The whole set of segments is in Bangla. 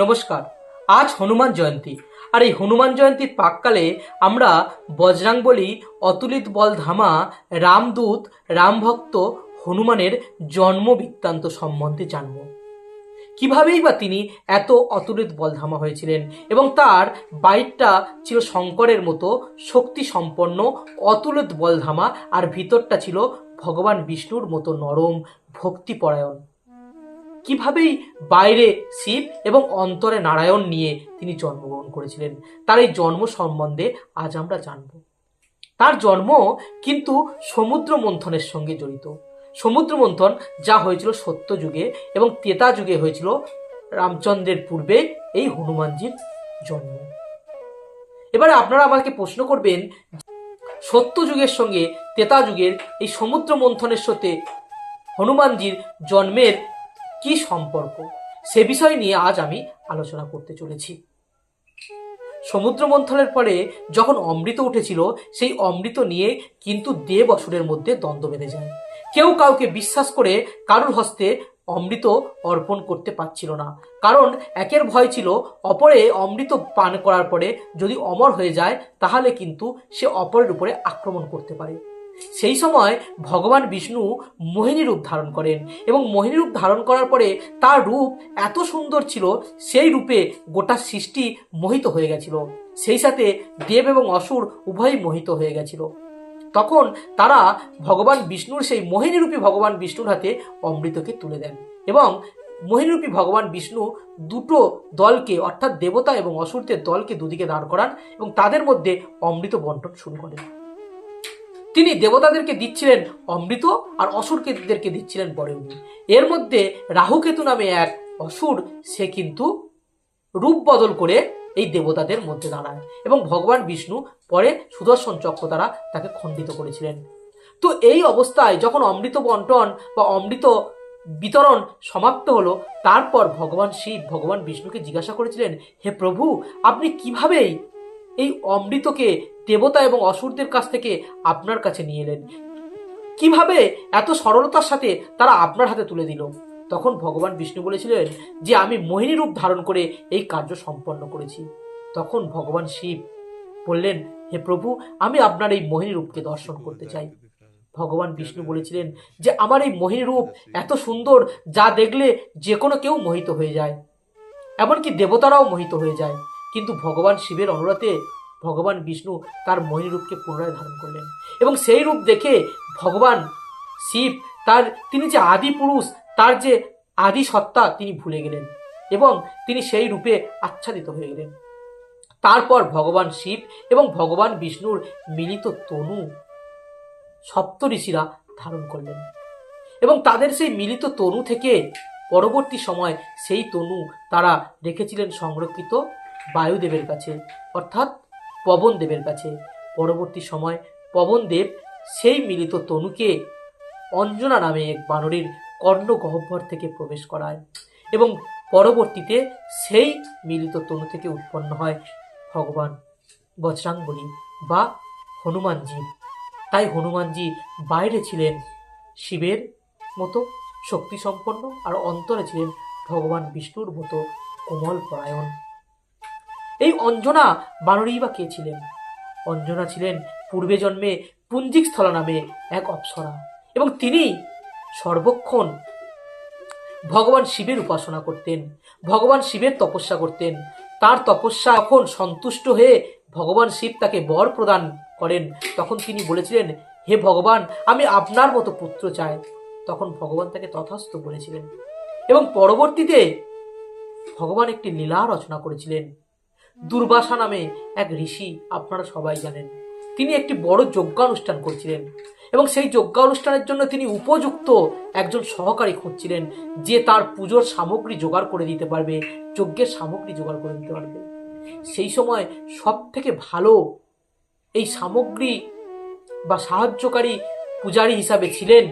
নমস্কার, আজ হনুমান জয়ন্তী। আর এই হনুমান জয়ন্তীর পাককালে আমরা বজরাংবলী অতুলিত বল ধামা রামদূত, রামভক্ত, হনুমানের জন্ম বৃত্তান্ত সম্বন্ধে জানব। কিভাবেই বা তিনি এত অতুলিত বলধামা হয়েছিলেন এবং তার বাইকটা ছিল শঙ্করের মতো শক্তি সম্পন্ন অতুলিত বলধামা, আর ভিতরটা ছিল ভগবান বিষ্ণুর মতো নরম ভক্তিপরায়ণ। কিভাবেই বাইরে শিব এবং অন্তরে নারায়ণ নিয়ে তিনি জন্মগ্রহণ করেছিলেন, তার এই জন্ম সম্বন্ধে আজ আমরা জানব। তার জন্ম কিন্তু সমুদ্র মন্থনের সঙ্গে জড়িত। সমুদ্র মন্থন যা হয়েছিল সত্য যুগে এবং তেতা যুগে হয়েছিল রামচন্দ্রের পূর্বে এই হনুমানজির জন্ম। এবারে আপনারা আমাকে প্রশ্ন করবেন, সত্য যুগের সঙ্গে তেতা যুগের এই সমুদ্র মন্থনের সাথে হনুমানজির জন্মের কি সম্পর্ক? সে বিষয় নিয়ে আজ আমি আলোচনা করতে চলেছি। সমুদ্র মন্থনের পরে যখন অমৃত উঠেছিল, সেই অমৃত নিয়ে কিন্তু দেব অসুরের মধ্যে দ্বন্দ্ব বেঁধে যায়। কেউ কাউকে বিশ্বাস করে কারুর হস্তে অমৃত অর্পণ করতে পারছিল না। কারণ একের ভয় ছিল, অপরে অমৃত পান করার পরে যদি অমর হয়ে যায়, তাহলে কিন্তু সে অপরের উপরে আক্রমণ করতে পারে। সেই সময় ভগবান বিষ্ণু মোহিনী রূপ ধারণ করেন এবং মোহিনী রূপ ধারণ করার পরে তার রূপ এত সুন্দর ছিল, সেই রূপে গোটা সৃষ্টি মোহিত হয়ে গেছিল। সেই সাথে দেব এবং অসুর উভয়ই মোহিত হয়ে গেছিল। তখন তারা ভগবান বিষ্ণুর সেই মোহিনীরূপী ভগবান বিষ্ণুর হাতে অমৃতকে তুলে দেন এবং মোহিনীরূপী ভগবান বিষ্ণু দুটো দলকে, অর্থাৎ দেবতা এবং অসুরদের দলকে দুদিকে দাঁড় করান এবং তাদের মধ্যে অমৃত বন্টন শুরু করেন। তিনি দেবতাদেরকে দিচ্ছিলেন অমৃত আর অসুরকেদেরকে দিচ্ছিলেন বরেণ্য। এর মধ্যে রাহুকেতু নামে এক অসুর, সে কিন্তু রূপ বদল করে এই দেবতাদের মধ্যে দাঁড়ায় এবং ভগবান বিষ্ণু পরে সুদর্শন চক্র দ্বারা তাকে খণ্ডিত করেছিলেন। তো এই অবস্থায় যখন অমৃত বন্টন বা অমৃত বিতরণ সমাপ্ত হলো, তারপর ভগবান শিব, ভগবান বিষ্ণুকে জিজ্ঞাসা করেছিলেন, হে প্রভু, আপনি কিভাবেই এই অমৃতকে দেবতা এবং অসুরদের কাছ থেকে আপনার কাছে নিয়ে এলেন। কীভাবে এত সরলতার সাথে তারা আপনার হাতে তুলে দিল? তখন ভগবান বিষ্ণু বলেছিলেন যে, আমি মোহিনী রূপ ধারণ করে এই কার্য সম্পন্ন করেছি। তখন ভগবান শিব বললেন, হে প্রভু, আমি আপনার এই মোহিনী রূপকে দর্শন করতে চাই। ভগবান বিষ্ণু বলেছিলেন যে, আমার এই মোহিনী রূপ এত সুন্দর যা দেখলে যে কোনো কেউ মোহিত হয়ে যায়। এমনকি দেবতারাও মোহিত হয়ে যায়। কিন্তু ভগবান শিবের অনুরোধে ভগবান বিষ্ণু তার মোহিনী রূপকে পুনরায় ধারণ করলেন। এবং সেই রূপ দেখে ভগবান শিব তার, তিনি যে আদি পুরুষ, তার যে আদি সত্তা তিনি ভুলে গেলেন এবং তিনি সেই রূপে আচ্ছাদিত হয়ে গেলেন। তারপর ভগবান শিব এবং ভগবান বিষ্ণুর মিলিত তনু সপ্ত ঋষিরা ধারণ করলেন। এবং তাদের সেই মিলিত তনু থেকে পরবর্তী সময় সেই তনু তারা রেখেছিলেন সংরক্ষিত বায়ুদেবের কাছে। অর্থাৎ পবনদেবের কাছে। পরবর্তী সময় পবনদেব সেই মিলিত তনুকে অঞ্জনা নামে এক বানরের কর্ণ গহ্বর থেকে প্রবেশ করায় এবং পরবর্তীতে সেই মিলিত তনু থেকে উৎপন্ন হয় ভগবান বজরাঙ্গলী বা হনুমানজি। তাই হনুমানজি বাইরে ছিলেন শিবের মতো শক্তি সম্পন্ন আর অন্তরে ছিলেন ভগবান বিষ্ণুর মতো কোমল পরায়ণ। এই অঞ্জনা বানরই বা কে ছিলেন? অঞ্জনা ছিলেন পূর্বে জন্মে পুঞ্জিক স্থলা নামে এক অপ্সরা এবং তিনি সর্বক্ষণ ভগবান শিবের উপাসনা করতেন, ভগবান শিবের তপস্যা করতেন। তার তপস্যা এখন সন্তুষ্ট হয়ে ভগবান শিব তাকে বর প্রদান করেন, তখন তিনি বলেছিলেন, হে ভগবান, আমি আপনার মতো পুত্র চাই। তখন ভগবান তাকে তথাস্থ বলেছিলেন এবং পরবর্তীতে ভগবান একটি লীলা রচনা করেছিলেন। দুর্বাসা নামে এক ঋষি, আপনারা সবাই জানেন। তিনি একটি বড় যজ্ঞানুষ্ঠান করছিলেন এবং সেই যজ্ঞানুষ্ঠানের জন্য তিনি উপযুক্ত একজন সহকারী খুঁজছিলেন, যে তার পুজোর সামগ্রী জোগাড় করে দিতে পারবে, যজ্ঞের সামগ্রী জোগাড় করে দিতে পারবে। সেই সময় সব থেকে ভালো এই সামগ্রী বা সাহায্যকারী পূজারী হিসাবে ছিলেন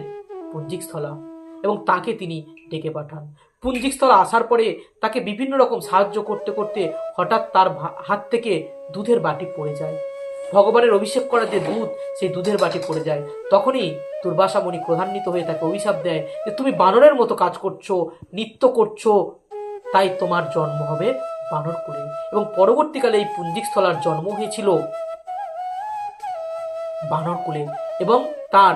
পুঞ্জিকস্থলা। এবং তাকে তিনি ডেকে পাঠান। পুঞ্জিকস্থলা আসার পরে তাকে বিভিন্ন রকম সাহায্য করতে করতে হঠাৎ তার হাত থেকে দুধের বাটি পড়ে যায়। ভগবানের অভিষেক করা যে দুধ, সেই দুধের বাটি পড়ে যায়। তখনই দুর্বাসা মুনি ক্রধান্বিত হয়ে তাকে অভিশাপ দেয় যে, তুমি বানরের মতো কাজ করছ, নৃত্য করছ, তাই তোমার জন্ম হবে বানর বানরকুলে এবং পরবর্তীকালে এই পুঞ্জিকস্থলার জন্ম হয়েছিল বানরকুলে এবং তার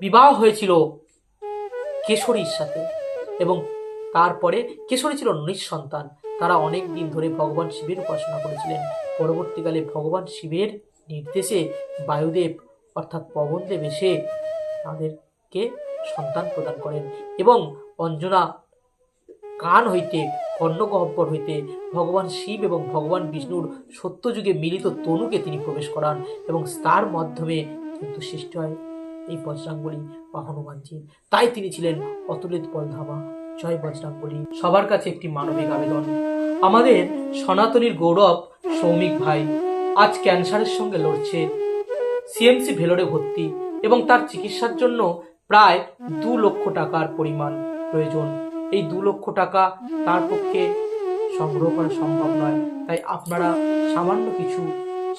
বিবাহ হয়েছিল কেশরীর সাথে। এবং তারপরে কেশরী ছিল নিঃসন্তান। তারা অনেক দিন ধরে ভগবান শিবের উপাসনা করেছিলেন। পরবর্তীকালে ভগবান শিবের নির্দেশে বায়ুদেব অর্থাৎ পবনদেব এসে তাদেরকে সন্তান প্রদান করেন এবং অঞ্জনা কান হইতে, কর্ণগহ্বর হইতে ভগবান শিব এবং ভগবান বিষ্ণুর সত্যযুগে মিলিত তনুকে তিনি প্রবেশ করান এবং তার মাধ্যমে কিন্তু সৃষ্টি হয়। এই বজরাঙ্গলী বা হনুমানজি তাই তিনি ছিলেন অতুলিত বলধামা জয় বজরাঙ্গলী সবার কাছে একটি মানবিক আবেদন। আমাদের সনাতনীর গৌরব সৌমিক ভাই আজ ক্যান্সারের সঙ্গে লড়ছে সিএমসি ভেলোরে ভর্তি এবং তার চিকিৎসার জন্য প্রায় দু লক্ষ টাকার পরিমাণ প্রয়োজন। এই দু লক্ষ টাকা তার পক্ষে সংগ্রহ করা সম্ভব নয়। তাই আপনারা সামান্য কিছু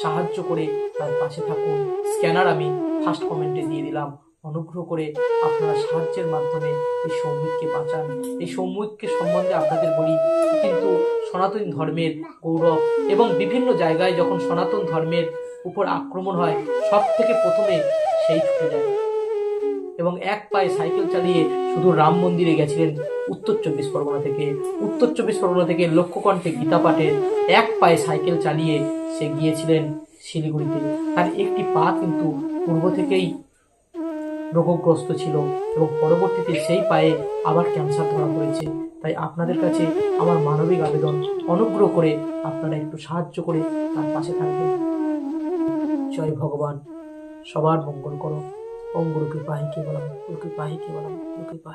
সাহায্য করে তার পাশে থাকুন। স্ক্যানার আমি ফার্স্ট কমেন্টে দিয়ে দিলাম। অনুগ্রহ করে আপনারা সাহায্যের মাধ্যমে এই সৌমিককে বাঁচান। এই সৌমিককে সম্বন্ধে আপনাদের বলি, কিন্তু সনাতন ধর্মের গৌরব এবং বিভিন্ন জায়গায় যখন সনাতন ধর্মের উপর আক্রমণ হয় সব থেকে প্রথমে সেই ছুটে যায়। এবং এক পায়ে সাইকেল চালিয়ে শুধু রাম মন্দিরে গেছিলেন উত্তর চব্বিশ পরগনা থেকে। উত্তর চব্বিশ পরগনা থেকে লক্ষ্যকণ্ঠে গীতা পাঠের এক পায়ে সাইকেল চালিয়ে সে গিয়েছিলেন শিলিগুড়িতে। তার একটি পা কিন্তু পূর্ব থেকেই রোগগ্রস্ত ছিল এবং পরবর্তীতে সেই পায়ে আবার ক্যান্সার ধরা পড়েছে। তাই আপনাদের কাছে আমার মানবিক আবেদন, অনুগ্রহ করে আপনারা একটু সাহায্য করে তার পাশে থাকবেন। জয় ভগবান, সবার মঙ্গল করো। ओम गुरु कृपा ही केवलम गुरु कृपा ही केवलम गुरु कृपा